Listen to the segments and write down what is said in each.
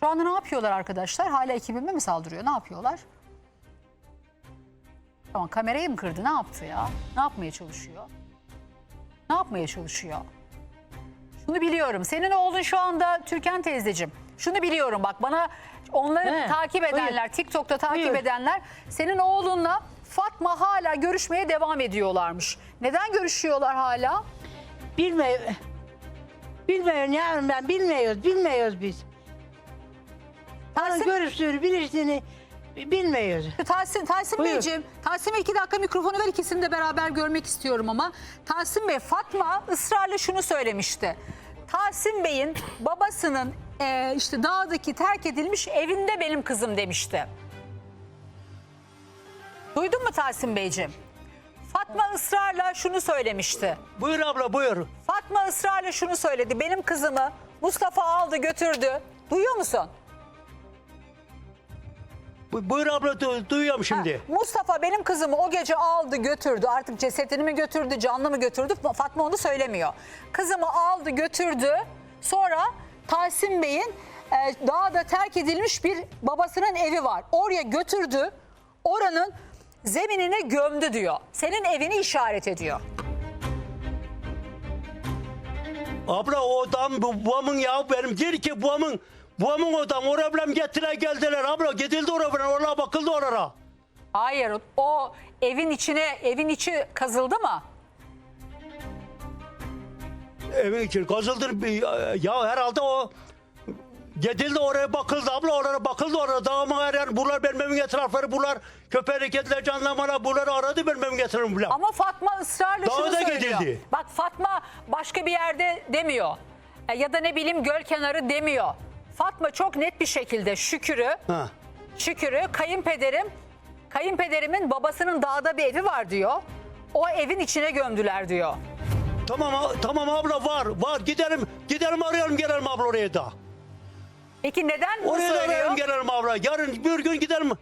Şu anda ne yapıyorlar arkadaşlar? Hala ekibime mi saldırıyor? Ne yapıyorlar? Tamam kamerayı mı kırdı? Ne yaptı ya? Ne yapmaya çalışıyor? Ne yapmaya çalışıyor? Şunu biliyorum. Senin oğlun şu anda Türkan teyzeciğim. Şunu biliyorum bak bana onları He, takip edenler, TikTok'ta takip Buyur. edenler senin oğlunla Fatma hala görüşmeye devam ediyorlarmış. Neden görüşüyorlar hala? Bilmiyor. Bilmiyorum yavrum ben bilmiyoruz bilmiyoruz biz. Bana Tahsin, görüştüğünü bilirsin bilmiyoruz. Tahsin, Tahsin Buyur. Beyciğim, Tahsin Bey iki dakika mikrofonu ver ikisini de beraber görmek istiyorum ama. Tahsin Bey, Fatma ısrarla şunu söylemişti. Tahsin Bey'in babasının eee, işte dağdaki terk edilmiş evinde benim kızım demişti. Duydun mu Tahsin Beyciğim? Fatma ısrarla şunu söylemişti. Buyur abla buyur. Fatma ısrarla şunu söyledi. Benim kızımı Mustafa aldı götürdü. Duyuyor musun? Bu- Buyur abla du- duyuyorum şimdi. Mustafa benim kızımı o gece aldı götürdü. Artık cesedini mi götürdü, canlı mı götürdü? Fatma onu söylemiyor. Kızımı aldı götürdü. Sonra Tahsin Bey'in e, dağda terk edilmiş bir babasının evi var. Oraya götürdü. Oranın zeminine gömdü diyor. Senin evini işaret ediyor. Abla o adam bu babamın ya benim değil ki babamın babamın odam oraya bilem gettiler geldiler abla gidildi oraya bilem oraya bakıldı oraya. Hayır o evin içine evin içi kazıldı mı? Evin için kazıldı bir- ya herhalde o Gidildi oraya bakıldı abla oraya bakıldı oraya dağıma her yer bunlar benim evimin etrafları bunlar köpeği kediler canlılar bunları aradı benim evimin etrafını bilem. Ama Fatma ısrarla şunu da söylüyor. gidildi. Bak Fatma başka bir yerde demiyor. E, Ya da ne bileyim göl kenarı demiyor. Fatma çok net bir şekilde Şükür'ü, Ha. Şükür'ü kayınpederim, kayınpederimin babasının dağda bir evi var diyor. O evin içine gömdüler diyor. Tamam a- tamam abla var var gidelim gidelim arayalım gelelim abla oraya da. Peki neden bunu Oraya da söylüyor? arayalım gelelim abla. Yarın bir gün gidelim.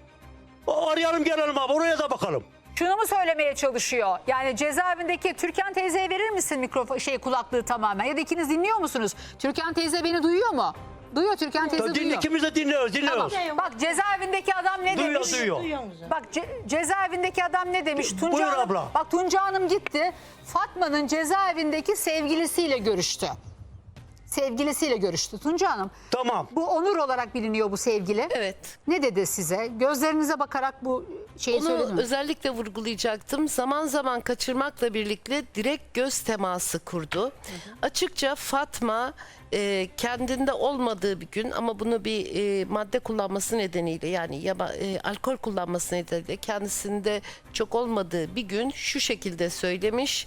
Arayalım gelelim abi oraya da bakalım. Şunu mu söylemeye çalışıyor? Yani cezaevindeki Türkan teyzeye verir misin mikrofon şey kulaklığı tamamen? Ya da ikiniz dinliyor musunuz? Türkan teyze beni duyuyor mu? Duyuyor Türkan teyze Din, duyuyor. ikimiz de dinliyoruz dinliyoruz. Tamam. Bak cezaevindeki adam ne Duyuyor, demiş? duyuyor. Duyuyor? Bak ce- cezaevindeki adam ne demiş? Tunca Buyur Hanım, abla. Bak Tunca Hanım gitti. Fatma'nın cezaevindeki sevgilisiyle görüştü. Sevgilisiyle görüştü Tunca Hanım. Tamam. Bu Onur olarak biliniyor bu sevgili. Evet. Ne dedi size? Gözlerinize bakarak bu şeyi söyledi Onu mi? özellikle vurgulayacaktım. Zaman zaman kaçırmakla birlikte direkt göz teması kurdu. Açıkça Fatma e, kendinde olmadığı bir gün ama bunu bir e, madde kullanması nedeniyle yani yaba, e, alkol kullanması nedeniyle kendisinde çok olmadığı bir gün şu şekilde söylemiş.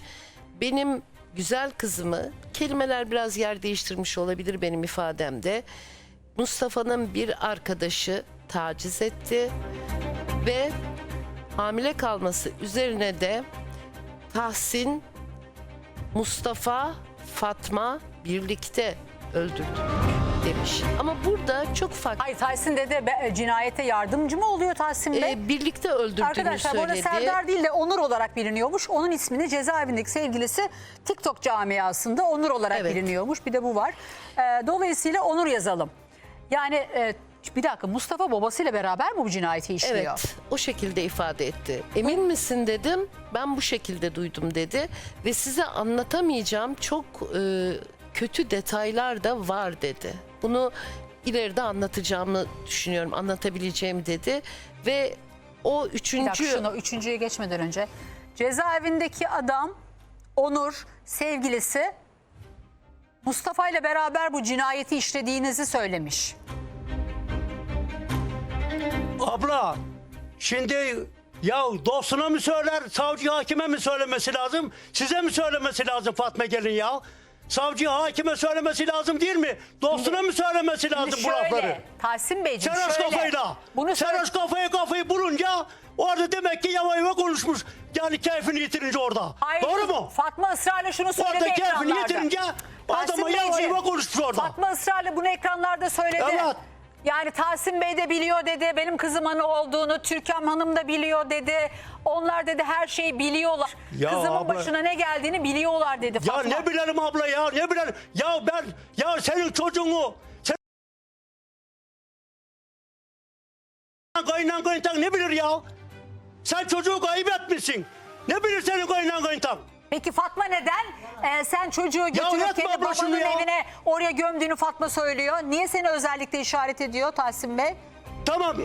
Benim güzel kızımı kelimeler biraz yer değiştirmiş olabilir benim ifademde. Mustafa'nın bir arkadaşı taciz etti ve hamile kalması üzerine de Tahsin, Mustafa, Fatma birlikte öldürdü demiş. Ama burada çok farklı. Hayır Tahsin dede be- cinayete yardımcı mı oluyor Tahsin Bey? Ee, birlikte öldürdüğünü Arkadaşlar bu arada söyledi. Serdar değil de Onur olarak biliniyormuş. Onun ismini cezaevindeki sevgilisi TikTok camiasında Onur olarak Evet. biliniyormuş. Bir de bu var. Ee, dolayısıyla Onur yazalım. Yani e, bir dakika Mustafa babasıyla beraber mi bu cinayeti işliyor? Evet, o şekilde ifade etti. Emin misin dedim. Ben bu şekilde duydum dedi ve size anlatamayacağım çok e, kötü detaylar da var dedi. Bunu ileride anlatacağımı düşünüyorum, anlatabileceğim dedi ve o Bir dakika üçüncü şunu üçüncüye geçmeden önce. Cezaevindeki adam Onur sevgilisi Mustafa ile beraber bu cinayeti işlediğinizi söylemiş. Abla şimdi ya dostuna mı söyler savcı hakime mi söylemesi lazım? Size mi söylemesi lazım Fatma Gelin ya? Savcı hakime söylemesi lazım değil mi? Dostuna mı söylemesi lazım bu lafları? Tahsin Beyciğim Sarhoş şöyle. kafayla. Bunu söyle- Sarhoş kafayı kafayı bulunca orada demek ki yava yava konuşmuş. Yani keyfini yitirince orada. Hayır, Doğru mu? Fatma ısrarla şunu söyledi Orada keyfini ekranlarda. yitirince Tahsin adama yava Beyciğim, yava konuşmuş orada. Fatma ısrarla bunu ekranlarda söyledi. Evet. Yani Tahsin Bey de biliyor dedi. Benim kızımın olduğunu Türkan Hanım da biliyor dedi. Onlar dedi her şeyi biliyorlar. Ya Kızımın abla- başına ne geldiğini biliyorlar dedi Ya Fatma. ne bilelim abla ya ne bilelim. Ya ben ya senin çocuğunu Kayınan kayıntan ne bilir ya? Sen çocuğu kayıp etmişsin. Ne bilir senin kayınan kayıntan? Peki Fatma neden? Ee, sen çocuğu götürüp kendi abla şunu babanın ya. evine oraya gömdüğünü Fatma söylüyor. Niye seni özellikle işaret ediyor Tahsin Bey? Tamam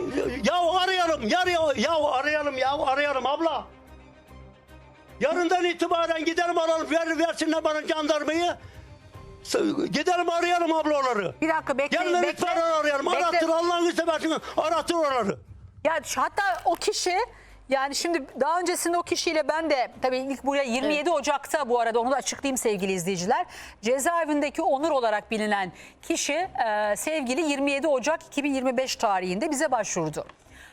ya arayalım ya, ya arayalım ya arayalım abla. Yarından itibaren gidelim arayalım ver, versinler bana jandarmayı. Gidelim arayalım ablaları. Bir dakika bekle. Yarın bekle. lütfen arayalım. Bekle. Arattır Allah'ını seversin arattır oraları. Ya hatta o kişi yani şimdi daha öncesinde o kişiyle ben de tabii ilk buraya 27 Ocak'ta bu arada onu da açıklayayım sevgili izleyiciler. Cezaevindeki Onur olarak bilinen kişi e, sevgili 27 Ocak 2025 tarihinde bize başvurdu.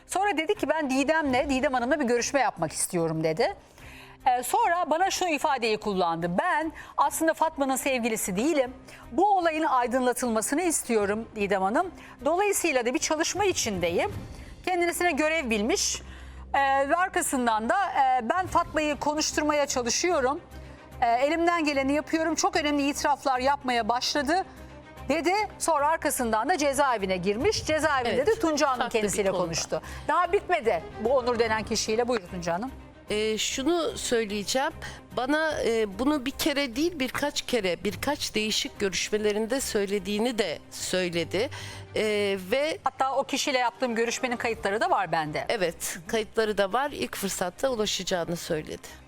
Sonra dedi ki ben Didem'le, Didem Hanım'la bir görüşme yapmak istiyorum dedi. Ee, sonra bana şu ifadeyi kullandı. Ben aslında Fatma'nın sevgilisi değilim. Bu olayın aydınlatılmasını istiyorum Didem Hanım. Dolayısıyla da bir çalışma içindeyim. Kendisine görev bilmiş. Ee, ve arkasından da e, ben Fatma'yı konuşturmaya çalışıyorum. Ee, elimden geleni yapıyorum. Çok önemli itiraflar yapmaya başladı dedi. Sonra arkasından da cezaevine girmiş. Cezaevinde Evet, de Tunca Hanım bir kendisiyle konuştu. Daha bitmedi bu Onur denen kişiyle. Buyurun Tunca Hanım. Ee, şunu söyleyeceğim. Bana e, bunu bir kere değil birkaç kere birkaç değişik görüşmelerinde söylediğini de söyledi. Ee, ve Hatta o kişiyle yaptığım görüşmenin kayıtları da var bende. evet kayıtları da var. İlk fırsatta ulaşacağını söyledi.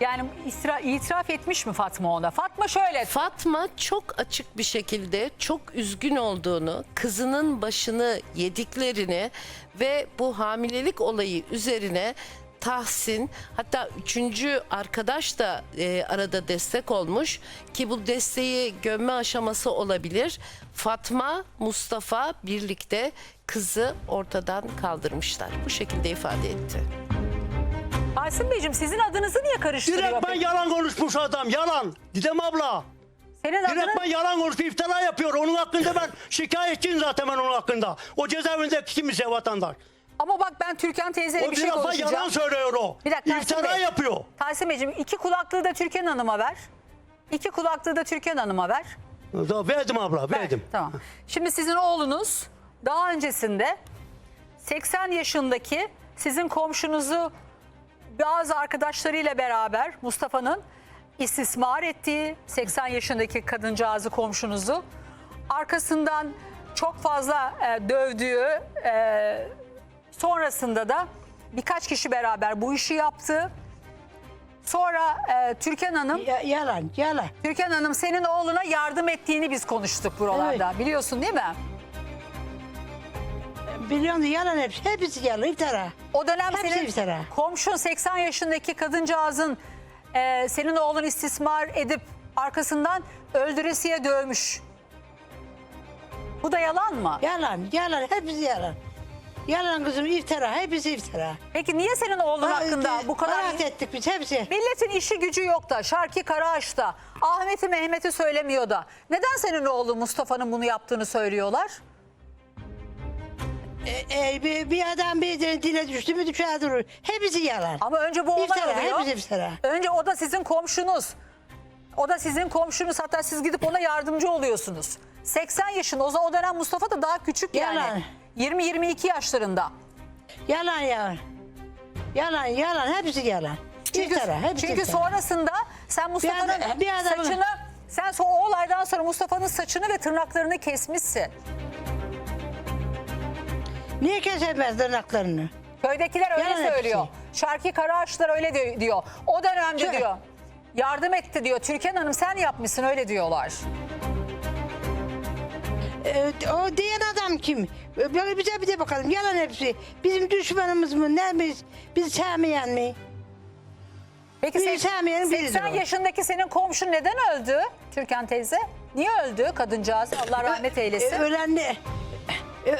Yani istira- itiraf etmiş mi Fatma ona? Fatma şöyle. Fatma çok açık bir şekilde çok üzgün olduğunu, kızının başını yediklerini ve bu hamilelik olayı üzerine Tahsin hatta üçüncü arkadaş da e, arada destek olmuş ki bu desteği gömme aşaması olabilir. Fatma, Mustafa birlikte kızı ortadan kaldırmışlar. Bu şekilde ifade etti. Tahsin Beyciğim sizin adınızı niye karıştırıyor? Direkt ben peki? yalan konuşmuş adam yalan. Didem abla. Senin adını... Direkt ben yalan konuşup iftira yapıyor. Onun hakkında ben şikayetçiyim zaten ben onun hakkında. O cezaevindeki kimse vatandaş. Ama bak ben Türkan teyzeyle O bir şey defa konuşacağım. yalan söylüyor o. Bir dakika, Tahsin İftira Bey. yapıyor. Tahsin Beyciğim iki kulaklığı da Türkan Hanım'a ver. İki kulaklığı da Türkan Hanım'a ver. Da- Verdim abla Ver, verdim. Tamam. Şimdi sizin oğlunuz daha öncesinde 80 yaşındaki sizin komşunuzu bazı arkadaşlarıyla beraber Mustafa'nın istismar ettiği 80 yaşındaki kadıncağızı komşunuzu arkasından çok fazla e, dövdüğü e, sonrasında da birkaç kişi beraber bu işi yaptı. Sonra e, Türkan Hanım Ya- yalan, yalan. Türkan Hanım senin oğluna yardım ettiğini biz konuştuk buralarda. Biliyorsun değil mi? Biliyorum da yalan hepsi. Hepsi yalan, iftira. O dönem Hepsi senin iftira. komşun 80 yaşındaki kadıncağızın e, senin oğlun istismar edip arkasından öldüresiye dövmüş. Bu da yalan mı? Yalan, yalan, hepsi yalan. Yalan kızım iftira, hepsi iftira. Peki niye senin oğlun hakkında bu kadar... Rahat ettik biz hepsi. Milletin işi gücü yok da, Şarki Karaağaç'ta, Ahmet'i Mehmet'i söylemiyor da. Neden senin oğlu Mustafa'nın bunu yaptığını söylüyorlar? E, e, bir, bir adam bir dile, dile düştü mü düşer durur. Hepsi yalan. Ama önce bu olay İftira, oluyor. hepsi iftira. Önce o da sizin komşunuz. O da sizin komşunuz. Hatta siz gidip ona yardımcı oluyorsunuz. 80 yaşında. O zaman o dönem Mustafa da daha küçük yani. Yalan. 20-22 yaşlarında. Yalan yalan. Yalan, yalan, hepsi yalan. Çünkü, iftira, hepsi çünkü iftira. sonrasında sen Mustafa'nın adam- bir adamın- saçını sen so- o olaydan sonra Mustafa'nın saçını ve tırnaklarını kesmişsin. Niye kesemez tırnaklarını? Köydekiler öyle Yalan hepsi. söylüyor. Şarki Karaağaçlar öyle diyor. O dönemde Tüh. diyor. Yardım etti diyor. Türkan Hanım sen yapmışsın öyle diyorlar. E, o diyen adam kim? Böyle bize bir de bakalım. Yalan hepsi. Bizim düşmanımız mı? Ne biz? Bizi sevmeyen mi? Peki Biri sek- sevmeyen biridir 80 o. yaşındaki senin komşun neden öldü Türkan teyze? Niye öldü kadıncağız? Allah rahmet eylesin. E, ölen ne? E,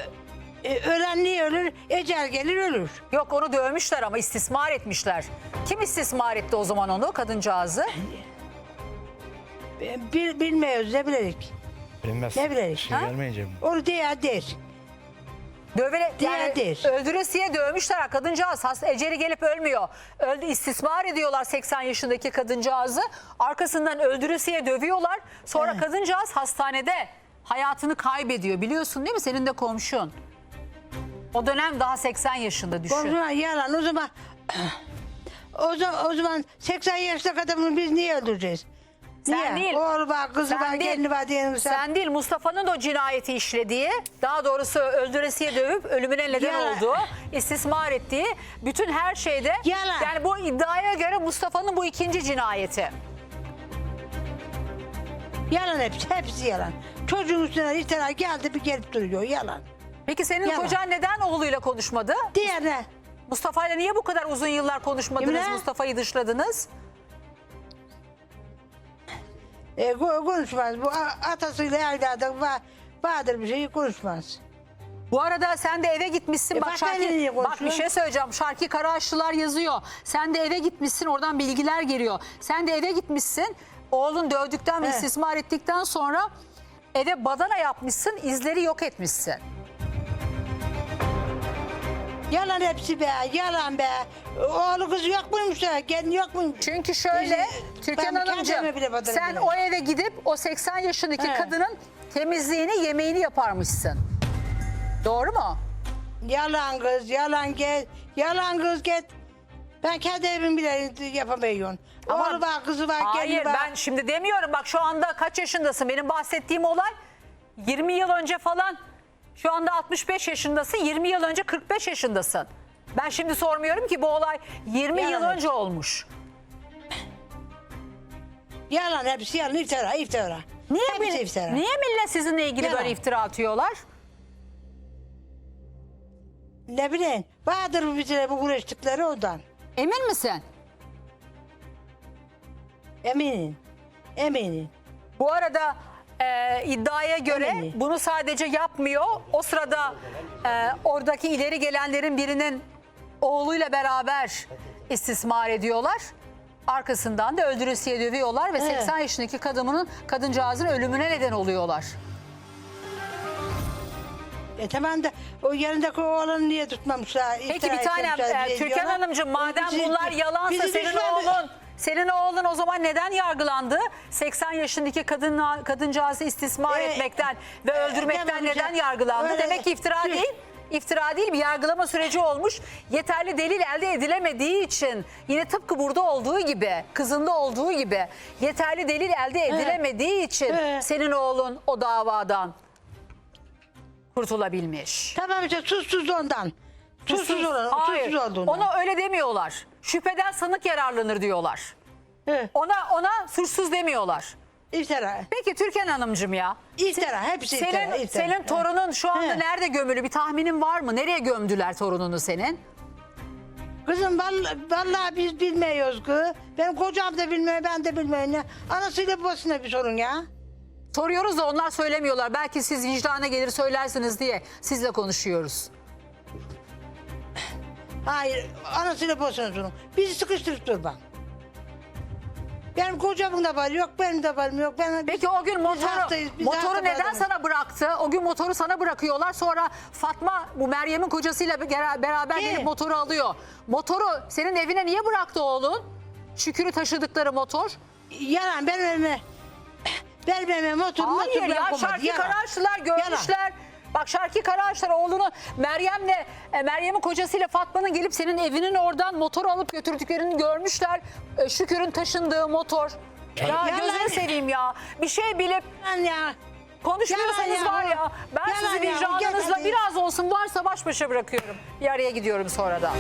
e, ölen niye ölür? Ecel gelir ölür. Yok onu dövmüşler ama istismar etmişler. Kim istismar etti o zaman onu kadıncağızı? Bil, bilmiyoruz ne bilerik. Bilmez. Ne bileyim, Şey ha? gelmeyeceğim. Onu diye der. Dövele, yani Diğerdir. öldüresiye dövmüşler kadıncağız. Hasta, eceli gelip ölmüyor. Öldü istismar ediyorlar 80 yaşındaki kadıncağızı. Arkasından öldüresiye dövüyorlar. Sonra kadıncağız hastanede hayatını kaybediyor. Biliyorsun değil mi? Senin de komşun. O dönem daha 80 yaşında düşün. zaman yalan. O zaman o zaman, o zaman 80 yaşında adamı biz niye öldüreceğiz? Sen niye? değil. Oğlu var, kızı var, gelini var diyelim sen. sen değil Mustafa'nın o cinayeti işlediği, daha doğrusu öldüresiye dövüp ölümüne neden Yalan. olduğu, istismar ettiği bütün her şeyde Yalan. yani bu iddiaya göre Mustafa'nın bu ikinci cinayeti. Yalan hepsi, hepsi yalan. Çocuğun üstüne iftira geldi bir gelip duruyor, yalan. Peki senin Yalan. kocan neden oğluyla konuşmadı? Diğerine Mustafa'yla niye bu kadar uzun yıllar konuşmadınız? Mustafa'yı dışladınız. e, ko- konuşmaz. Bu a- atasıyla evladı var, vardır bir şey konuşmaz. Bu arada sen de eve gitmişsin. E bak ben niye bak bir şey söyleyeceğim. Şarkı Karaağaçlılar yazıyor. Sen de eve gitmişsin. Oradan bilgiler geliyor. Sen de eve gitmişsin. Oğlun dövdükten ve He. istismar ettikten sonra eve badana yapmışsın. izleri yok etmişsin. Yalan hepsi be, yalan be. Oğlu kızı yok muymuş da, gelin yok muymuş? Çünkü şöyle Biz- Türkan ben Hanımcığım kendime bile badana sen bilemem. o eve gidip o 80 yaşındaki He. kadının temizliğini yemeğini yaparmışsın. Doğru mu? Yalan kız, yalan gel, yalan kız git. Ben kendi evimi bile yapamıyorum. Ama- Oğlu var, kızı var, Hayır gelini var. ben şimdi demiyorum bak şu anda kaç yaşındasın benim bahsettiğim olay 20 yıl önce falan şu anda 65 yaşındasın 20 yıl önce 45 yaşındasın. Ben şimdi sormuyorum ki bu olay 20 yıl Yalan. önce olmuş. Yalan hepsi yalan, iftira, iftira. Niye, hepsi mil- iftira. niye millet sizinle ilgili Yalan. böyle iftira atıyorlar? Ne bileyim, vardır bu bize bu uğraştıkları ondan. Emin misin? Eminim, eminim. Bu arada e, iddiaya göre bunu sadece yapmıyor. O sırada e, oradaki ileri gelenlerin birinin oğluyla beraber istismar ediyorlar. Arkasından da öldürüsüye dövüyorlar ve Evet. 80 yaşındaki kadının kadıncağızın ölümüne neden oluyorlar. E tamam da o yanındaki oğlanı niye tutmamışlar? Peki iftira bir tanem etmemişler e, diye Türkan diyorlar. Hanımcığım madem Bizi- bunlar yalansa bizi senin düşman- oğlun senin oğlun o zaman neden yargılandı? 80 yaşındaki kadın kadıncağızı istismar E, etmekten ve öldürmekten tamam neden yargılandı? Öyle- Demek ki iftira değil. İftira değil bir yargılama süreci olmuş. Yeterli delil elde edilemediği için yine tıpkı burada olduğu gibi kızında olduğu gibi yeterli delil elde edilemediği için senin oğlun o davadan kurtulabilmiş. Tamam işte suçsuz ondan. Suçsuz olan, Hayır. olduğundan. Ona öyle demiyorlar. Şüpheden sanık yararlanır diyorlar. He, Ona ona suçsuz demiyorlar. iftira. Peki Türkan Hanımcığım ya. İftira, hepsi iftira. Senin, iftira. senin torunun şu anda He. nerede gömülü? Bir tahminin var mı? Nereye gömdüler torununu senin? Kızım vallahi, vallahi biz bilmiyoruz ki. Benim kocam da bilmiyor, ben de bilmiyorum ya. Anasıyla babasına bir sorun ya. Soruyoruz da onlar söylemiyorlar. Belki siz vicdana gelir söylersiniz diye sizle konuşuyoruz. Hayır, anasıyla babasına sorun. Bizi sıkıştırıp durma. Benim kocamın da var yok, benim de varım yok. Ben, Peki o gün motoru hastayız, biz motoru neden adamız. sana bıraktı? O gün motoru sana bırakıyorlar. Sonra Fatma bu Meryem'in kocasıyla bera- beraber Kim? gelip motoru alıyor. Motoru senin evine niye bıraktı oğlun? Şükür'ü taşıdıkları motor. Yalan, benim evime... Benim evime motor, motor Hayır ya bırakmadı, Şarkı yalan. Karaağaçlılar görmüşler. Bak Şarkı Karaağaçlar oğlunu Meryem'le e, Meryem'in kocasıyla Fatma'nın gelip senin evinin oradan motor alıp götürdüklerini görmüşler. E, Şükür'ün taşındığı motor. Ya Yalan. gözünü seveyim ya. Bir şey bilip Yalan ya. konuşmuyorsanız Yalan ya. var ya. Ben Yalan sizi ya. vicdanınızla Gel hadi. biraz olsun varsa baş başa bırakıyorum. Bir araya gidiyorum sonra da.